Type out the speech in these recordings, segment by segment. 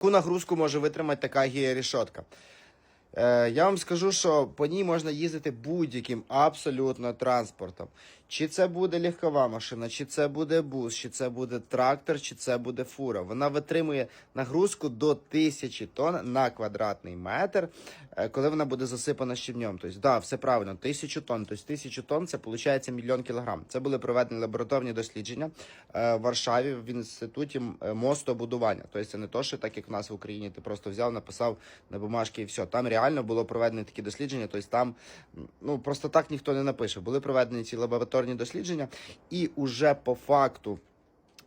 Яку нагрузку може витримати така гієрішотка? Е, я вам скажу, що по ній можна їздити будь-яким абсолютно транспортом. Чи це буде легкова машина, чи це буде бус, чи це буде трактор, чи це буде фура. Вона витримує нагрузку до 1000 тонн на квадратний метр, е, коли вона буде засипана щебнем. Тобто, да, все правильно, 1000 тонн. Тобто 1000 тонн це виходить мільйон кілограм. Це були проведені лабораторні дослідження е, в Варшаві в інституті е, мостобудування. Тобто це не то, що так як в нас в Україні, ти просто взяв, написав на бумажки і все. Там реально було проведені такі дослідження. Тобто там ну просто так ніхто не напише. Були проведені ці лабораторні дослідження, і уже по факту.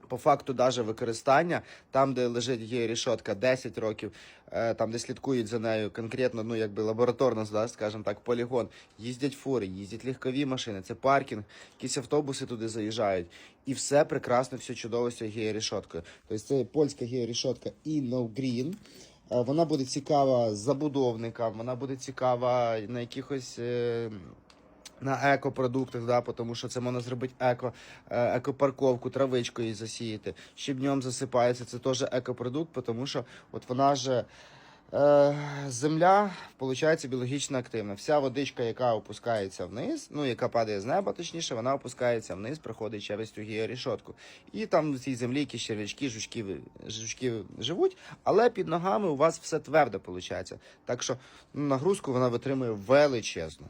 По факту даже використання, там, де лежить є рішотка 10 років, е, там, де слідкують за нею конкретно, ну якби лабораторно, да, скажімо так, полігон, їздять фури, їздять легкові машини, це паркінг, якісь автобуси туди заїжджають. І все прекрасно, все чудово з цією георішоткою. Тобто це польська георішотка Inno Green. Е, Вона буде цікава забудовникам, вона буде цікава на якихось. е, на екопродуктах, да, тому що це можна зробити еко, е, екопарковку, травичкою засіяти. Щебнем засипається, це теж екопродукт, тому що от вона ж е, земля, виходить, біологічно активна. Вся водичка, яка опускається вниз, ну яка падає з неба, точніше, вона опускається вниз, проходить через цю гіорішотку. І там в цій землі якісь червячки, жучки, жучки живуть, але під ногами у вас все твердо виходить. Так що ну, нагрузку вона витримує величезну.